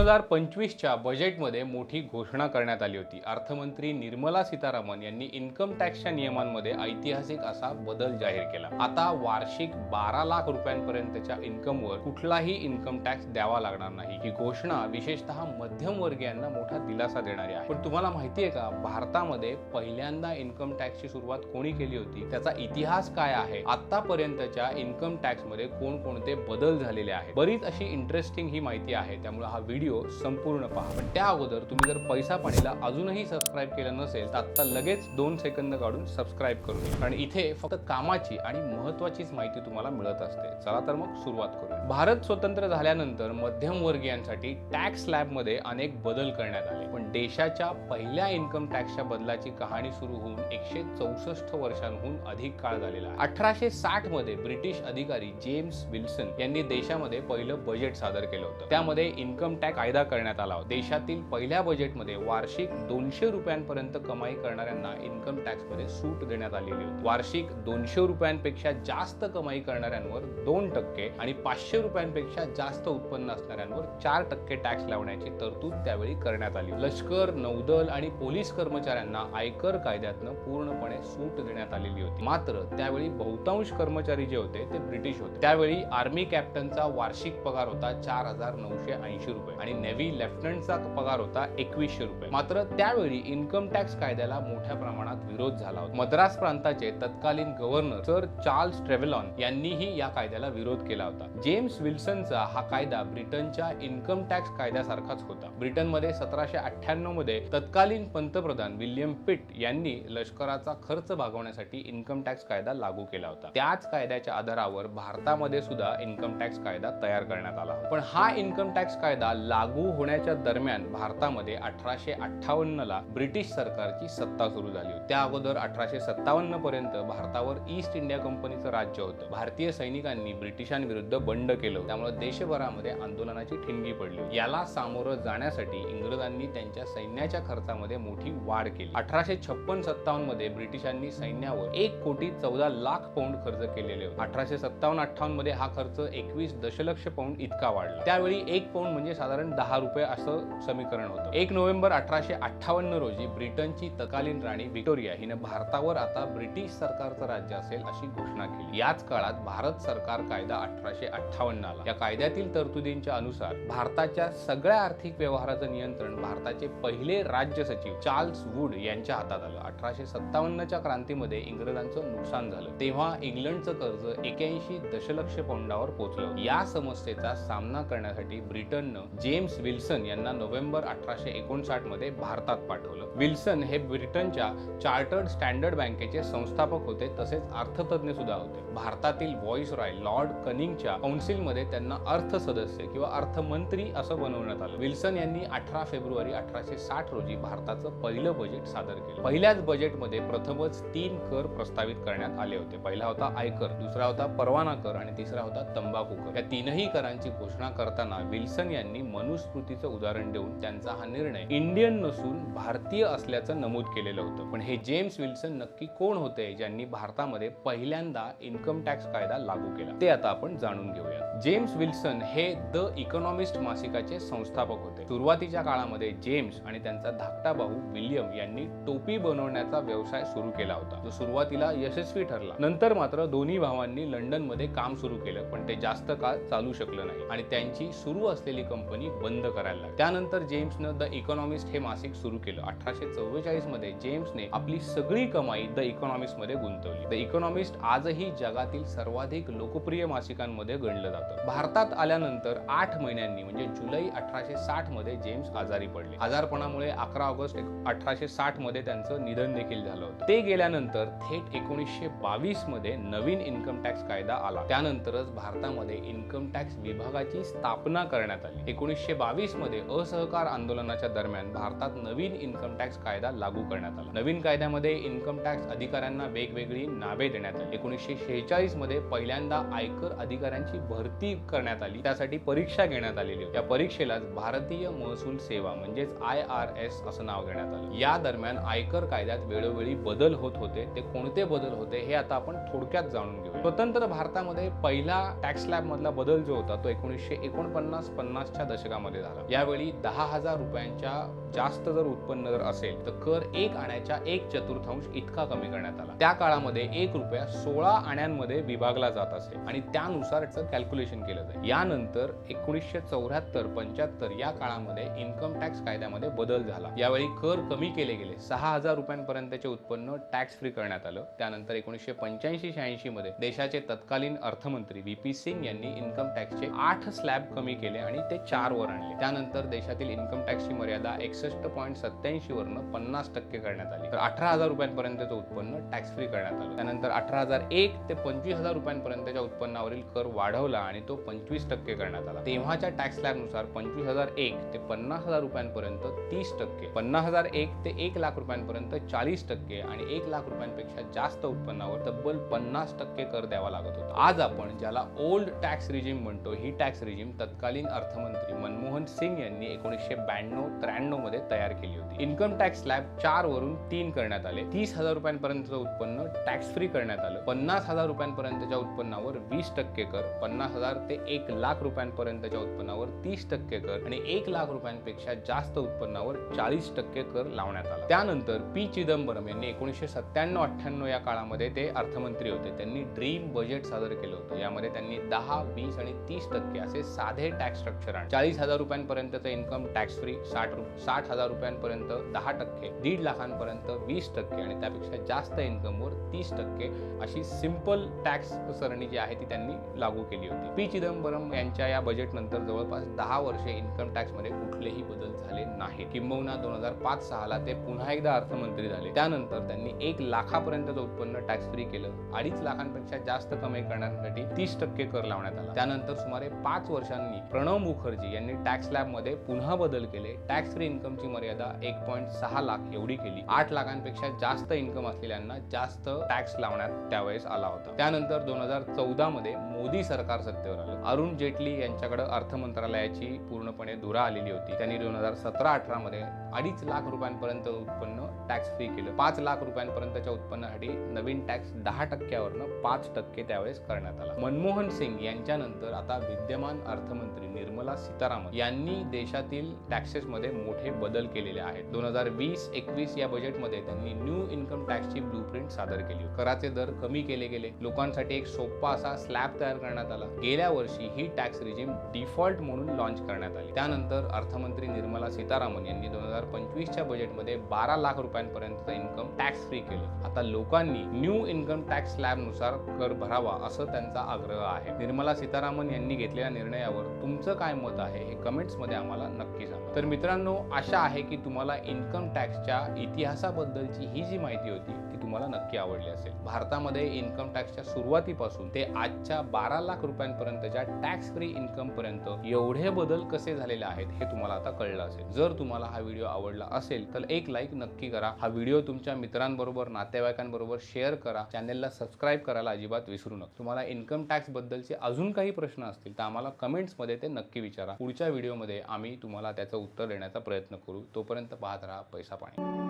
हजार पंचवीसच्या बजेटमध्ये मोठी घोषणा करण्यात आली होती. अर्थमंत्री निर्मला सीतारामन यांनी इन्कम टॅक्सच्या नियमांमध्ये ऐतिहासिक असा बदल जाहीर केला. आता वार्षिक बारा लाख रुपयांपर्यंतच्या इन्कमवर कुठलाही इन्कम टॅक्स द्यावा लागणार नाही. ही घोषणा विशेषतः मध्यमवर्गीयांना मोठा दिलासा देणारी आहे. पण तुम्हाला माहिती आहे का भारतामध्ये पहिल्यांदा इन्कम टॅक्सची सुरुवात कोणी केली होती? त्याचा इतिहास काय आहे? आतापर्यंतच्या इन्कम टॅक्समध्ये कोणकोणते बदल झालेले आहेत? बरीच अशी इंटरेस्टिंग ही माहिती आहे. त्यामुळे हा व्हिडिओ संपूर्ण पहा. पण त्या अगोदर तुम्ही जर पैसा पाणीला अजूनही सबस्क्राईब केलं नसेल तर आत्ता लगेच दोन सेकंद काढून सबस्क्राईब करून घ्या. कारण इथे फक्त कामाची आणि महत्वाचीच माहिती तुम्हाला मिळत असते. चला तर मग सुरुवात करूया. भारत स्वतंत्र झाल्यानंतर मध्यमवर्गीयांसाठी टॅक्स स्लॅबमध्ये अनेक बदल करण्यात आले. देशाच्या पहिल्या इन्कम टॅक्सच्या बदलाची कहाणी सुरू होऊन एकशे चौसष्ट वर्षांहून अधिक काळ झालेला आहे. अठराशे साठमध्ये ब्रिटिश अधिकारी जेम्स विल्सन यांनी देशामध्ये पहिलं बजेट सादर केलं होतं. त्यामध्ये इन्कम टॅक्स कायदा करण्यात आला होता. देशातील पहिल्या बजेटमध्ये वार्षिक दोनशे रुपयांपर्यंत कमाई करणाऱ्यांना इन्कम टॅक्समध्ये सूट देण्यात आलेली होती. वार्षिक दोनशे रुपयांपेक्षा जास्त कमाई करणाऱ्यांवर दोन टक्के आणि पाचशे रुपयांपेक्षा जास्त उत्पन्न असणाऱ्यांवर चार टक्के टॅक्स लावण्याची तरतूद त्यावेळी करण्यात आली लष्कर नौदल आणि पोलीस कर्मचाऱ्यांना आयकर कायद्यातनं पूर्णपणे सूट देण्यात आलेली होती. मात्र त्यावेळी बहुतांश कर्मचारी जे होते ते ब्रिटिश होते. त्यावेळी आर्मी कॅप्टनचा वार्षिक पगार होता चार हजार नऊशे ऐंशी रुपये आणि नेव्ही लेफ्टनंटचा पगार होता एकवीसशे रुपये. मात्र त्यावेळी इन्कम टॅक्स कायद्याला मोठ्या प्रमाणात विरोध झाला होता. मद्रास प्रांताचे तत्कालीन गव्हर्नर सर चार्ल्स ट्रेव्हलॉन यांनीही या कायद्याला विरोध केला होता. जेम्स विल्सनचा हा कायदा ब्रिटनच्या इन्कम टॅक्स कायद्यासारखाच होता. ब्रिटनमध्ये सतराशे अठ्ठ्याण्णवमध्ये तत्कालीन पंतप्रधान विल्यम पिट यांनी लष्कराचा खर्च भागवण्यासाठी इन्कम टॅक्स कायदा लागू केला होता. त्याच कायद्याच्या आधारावर भारतामध्ये सुद्धा इन्कम टॅक्स कायदा तयार करण्यात आला होता. पण हा इन्कम टॅक्स कायदा लागू होण्याच्या दरम्यान भारतामध्ये अठराशे अठ्ठावन्न ला ब्रिटिश सरकारची सत्ता सुरू झाली होती. त्या अगोदर अठराशे सत्तावन्न पर्यंत भारतावर ईस्ट इंडिया कंपनीचं राज्य होतं. भारतीय सैनिकांनी ब्रिटिशांविरुद्ध बंड केलं त्यामुळे देशभरामध्ये आंदोलनाची ठिणगी पडली याला सामोरं जाण्यासाठी इंग्रजांनी त्यांच्या सैन्याच्या खर्चामध्ये मोठी वाढ केली. अठराशे छप्पन सत्तावन्नमध्ये ब्रिटिशांनी सैन्यावर एक कोटी चौदा लाख पौंड खर्च केलेले होते. अठराशे सत्तावन्न अठ्ठावन्नमध्ये हा खर्च एकवीस दशलक्ष पौंड इतका वाढला. त्यावेळी एक पौंड म्हणजे साधारण दहा रुपये असं समीकरण होतं. एक नोव्हेंबर अठराशे अठ्ठावन्न रोजी ब्रिटनची तत्कालीन राणी व्हिक्टोरिया हिनं भारतावर आता ब्रिटिश सरकारचं राज्य असेल अशी घोषणा केली. याच काळात भारत सरकार कायदा अठराशे अठ्ठावन्न आला या कायद्यातील तरतुदींच्या अनुसार भारताच्या सगळ्या आर्थिक व्यवहाराचं नियंत्रण भारताचे पहिले राज्य सचिव चार्ल्स वूड यांच्या हातात आलं. अठराशे सत्तावन्नच्या क्रांतीमध्ये इंग्रजांचं नुकसान झालं. तेव्हा इंग्लंडचं कर्ज एक्याऐंशी दशलक्ष पौंडावर पोहोचलं या समस्येचा सामना करण्यासाठी ब्रिटननं जेम्स विल्सन यांना नोव्हेंबर अठराशे एकोणसाठमध्ये भारतात पाठवलं. विल्सन हे ब्रिटनच्या चार्टर्ड स्टँडर्ड बँकेचे संस्थापक होते तसेच अर्थतज्ञ सुद्धा होते. भारतातील व्हॉइस रॉय लॉर्ड कनिंगच्या कौन्सिलमध्ये त्यांना अर्थ सदस्य किंवा अर्थमंत्री असं बनवण्यात आलं. विल्सन यांनी अठरा फेब्रुवारी अठरा अठराशे साठ रोजी भारताचं पहिलं बजेट सादर केलं. पहिल्याच बजेटमध्ये प्रथमच तीन कर प्रस्तावित करण्यात आले होते. पहिला होता आयकर दुसरा होता परवाना कर आणि तिसरा होता तंबाखू कर. या तीनही करांची घोषणा करताना विल्सन यांनी मनुस्मृतीचं उदाहरण देऊन त्यांचा हा निर्णय इंडियन नसून भारतीय असल्याचं नमूद केलेलं होतं. पण हे जेम्स विल्सन नक्की कोण होते ज्यांनी भारतामध्ये पहिल्यांदा इन्कम टॅक्स कायदा लागू केला? ते आता आपण जाणून घेऊया जेम्स विल्सन हे द इकॉनॉमिस्ट मासिकाचे संस्थापक होते. सुरुवातीच्या काळामध्ये जेम्स आणि त्यांचा धाकटा भाऊ विल्यम यांनी टोपी बनवण्याचा व्यवसाय सुरू केला होता. जो सुरुवातीला यशस्वी ठरला. नंतर मात्र दोन्ही भावांनी लंडनमध्ये काम सुरू केलं पण ते जास्त काळ चालू शकलं नाही आणि त्यांची सुरू असलेली कंपनी बंद करायला लागली. त्यानंतर जेम्सनं द इकॉनॉमिस्ट हे मासिक सुरू केलं. अठराशे चव्वेचाळीसमध्ये जेम्सने आपली सगळी कमाई द इकॉनॉमिस्टमध्ये गुंतवली. द इकॉनॉमिस्ट आजही जगातील सर्वाधिक लोकप्रिय मासिकांमध्ये गणलं जातं. भारतात आल्यानंतर आठ महिन्यांनी म्हणजे जुलै अठराशे साठमध्ये जेम्स आजारी पडले. आजारपणामुळे अकरा ऑगस्ट अठराशे साठमध्ये त्यांचं निधन देखील झालं होतं. ते गेल्यानंतर थेट एकोणीसशे बावीसमध्ये नवीन इन्कम टॅक्स कायदा आला. त्यानंतरच भारतामध्ये इन्कम टॅक्स विभागाची स्थापना करण्यात आली. एकोणीसशे बावीसमध्ये असहकार आंदोलनाच्या दरम्यान भारतात नवीन इन्कम टॅक्स कायदा लागू करण्यात आला. नवीन कायद्यामध्ये इन्कम टॅक्स अधिकाऱ्यांना वेगवेगळी नावे देण्यात आली. एकोणीसशे शेहेचाळीसमध्ये पहिल्यांदा आयकर अधिकाऱ्यांची भरती करण्यात आली. त्यासाठी परीक्षा घेण्यात आलेली या परीक्षेलाच भारतीय महसूल सेवा म्हणजेच आय आर एस असं नाव घेण्यात आलं. या दरम्यान आयकर कायद्यात वेळोवेळी बदल होत होते. ते कोणते बदल होते हे आता आपण थोडक्यात जाणून घेऊ स्वतंत्र भारतामध्ये पहिला टॅक्स स्लॅब मधला बदल जो होता तो एकोणीसशे एकोणपन्नास पन्नासच्या दशकामध्ये झाला. यावेळी दहा हजार रुपयांच्या जास्त जर उत्पन्न जर असेल तर कर एक आण्याच्या एक चतुर्थांश इतका कमी करण्यात आला. त्या काळामध्ये एक रुपया सोळा आण्यांमध्ये विभागला जात असे आणि त्यानुसार कॅल्क्युलेशन केलं जाईल. यानंतर एकोणीसशे चौऱ्याहत्तर पंच्याहत्तर या काळामध्ये इन्कम टॅक्स कायद्यामध्ये बदल झाला. यावेळी कर कमी केले गेले. सहा हजार रुपयांपर्यंतचे उत्पन्न टॅक्स फ्री करण्यात आलं. त्यानंतर एकोणीसशे पंच्याऐंशी शहाऐंशी मध्ये देशाचे तत्कालीन अर्थमंत्री व्ही पी सिंग यांनी इन्कम टॅक्सचे आठ स्लॅब कमी केले आणि ते चार वर आणले. त्यानंतर देशातील इन्कम टॅक्सची मर्यादा एकसष्ट पॉईंट सत्याऐंशी वरनं पन्नास टक्के करण्यात आली. तर अठरा हजार रुपयांपर्यंतचं उत्पन्न टॅक्स फ्री करण्यात आलं. त्यानंतर अठरा हजार एक ते पंचवीस हजार रुपयांपर्यंतच्या उत्पन्नावरील कर वाढवला आणि तो पंचवीस टक्के करण्यात आला. तेव्हाच्या टॅक्स स्लॅबनुसार पंचवीस हजार एक ते पन्नास हजार रुपयांपर्यंत तीस टक्के पन्नास हजार एक ते एक लाख रुपयांपर्यंत चाळीस टक्के आणि एक लाख रुपयांपेक्षा जास्त उत्पन्नावर तब्बल पन्नास टक्के कर द्यावा लागत होता. आज आपण ज्याला ओल्ड टॅक्स रिजिम म्हणतो ही टॅक्स रिजिम तत्कालीन अर्थमंत्री मनमोहन सिंग यांनी एकोणीसशे ब्याण्णव त्र्याण्णवमध्ये तयार केली होती. इन्कम टॅक्स स्लॅब चार वरून तीन करण्यात आले. तीस हजार रुपयांपर्यंतचं उत्पन्न टॅक्स फ्री करण्यात आलं. पन्नास हजार रुपयांपर्यंतच्या उत्पन्नावर वीस टक्के कर पन्नास हजार ते एक लाख रुपयांपर्यंतच्या उत्पन्नावर तीस टक्के कर आणि एक लाख रुपयांपेक्षा जास्त उत्पन्नावर चाळीस टक्के कर लावण्यात आला. त्यानंतर पी चिदंबरम यांनी एकोणीसशे सत्त्याण्णव अठ्ठ्याण्णव या काळामध्ये ते अर्थमंत्री होते. त्यांनी ड्रीम बजेट सादर केलं होतं. यामध्ये त्यांनी दहा वीस आणि तीस टक्के असे साधे टॅक्स स्ट्रक्चर आणले. चाळीस हजार रुपयांपर्यंतचं इन्कम टॅक्स फ्री साठ रु साठ हजार रुपयांपर्यंत दहा टक्के दीड लाखांपर्यंत वीस टक्के आणि त्यापेक्षा जास्त इन्कमवर तीस टक्के अशी सिंपल टॅक्स सरणी जी आहे ती त्यांनी लागू केली होती. पी चिदंबरम यांच्या या बजेटनंतर जवळपास दहा वर्षे इन्कम टॅक्समध्ये कुठलेही बदल झाले नाही किंबहुना दोन हजार पाच सहाला ते पुन्हा एकदा अर्थमंत्री झाले. त्यानंतर त्यांनी एक लाखापर्यंतचं उत्पन्न टॅक्स फ्री केलं अडीच लाखांपेक्षा जास्त कमाई करण्यासाठी तीस टक्के कर लावण्यात आला. त्यानंतर सुमारे पाच वर्षांनी प्रणव मुखर्जी यांनी टॅक्स लॅबमध्ये पुन्हा बदल केले. टॅक्स फ्री इन्कमची मर्यादा एक पॉईंट सहा लाख एवढी केली. आठ लाखांपेक्षा जास्त इन्कम असलेल्यांना जास्त टॅक्स लावण्यात त्यावेळेस आला होता. त्यानंतर दोन हजार चौदा मध्ये मोदी सरकार सत्तेवर आलं. अरुण जेटली यांच्याकडे अर्थ मंत्रालयाची पूर्णपणे धुरा आलेली होती. त्यांनी दोन हजार सतरा अठरामध्ये अडीच लाख रुपयांपर्यंत उत्पन्न टॅक्स फ्री केलं. पाच लाख रुपयांपर्यंतच्या उत्पन्नासाठी नवीन टॅक्स दहा टक्क्यावरनं पाच टक्के त्यावेळेस करण्यात आला. मनमोहन सिंग यांच्यानंतर आता विद्यमान अर्थमंत्री निर्मला सीतारामन यांनी देशातील टॅक्सेसमध्ये मोठे बदल केलेले आहेत. दोन हजार वीस एकवीस या बजेटमध्ये त्यांनी न्यू इन्कम टॅक्सची ब्लूप्रिंट सादर केली. कराचे दर कमी केले गेले. लोकांसाठी एक सोपा असा स्लॅब तयार करण्यात आला. गेल्या वर्षी ही टॅक्स रिजिम डिफॉल्ट म्हणून लॉन्च करण्यात आली. त्यानंतर अर्थमंत्री निर्मला सीतारामन यांनी दोन हजार पंचवीसच्या बजेटमध्ये बारा लाख रुपये रुपयांपर्यंतचं इन्कम टॅक्स फ्री केलं. आता लोकांनी न्यू इन्कम टॅक्स स्लॅबनुसार कर भरावा असं त्यांचा आग्रह आहे. निर्मला सीतारामन यांनी घेतलेल्या निर्णयावर तुमचं काय मत आहे हे कमेंट्समध्ये आम्हाला नक्की सांगा. तर मित्रांनो आशा आहे की तुम्हाला इन्कम टॅक्सच्या इतिहासाबद्दलची ही जी माहिती होती तुम्हाला नक्की आवडली असेल. भारतामध्ये इन्कम टॅक्सच्या सुरुवातीपासून ते आजच्या बारा लाख रुपयांपर्यंतच्या टॅक्स फ्री इन्कम पर्यंत एवढे बदल कसे झालेले आहेत हे तुम्हाला आता कळलं असेल. जर तुम्हाला हा व्हिडिओ आवडला असेल तर एक लाईक नक्की करा. हा व्हिडिओ तुमच्या मित्रांबरोबर नातेवाईकांबरोबर शेअर करा. चॅनेलला सबस्क्राईब करायला अजिबात विसरू नका. तुम्हाला इन्कम टॅक्स बद्दलचे अजून काही प्रश्न असतील तर आम्हाला कमेंट्समध्ये ते नक्की विचारा. पुढच्या व्हिडिओमध्ये आम्ही तुम्हाला त्याचं उत्तर देण्याचा प्रयत्न करू. तोपर्यंत पाहत राहा पैसा पाणी.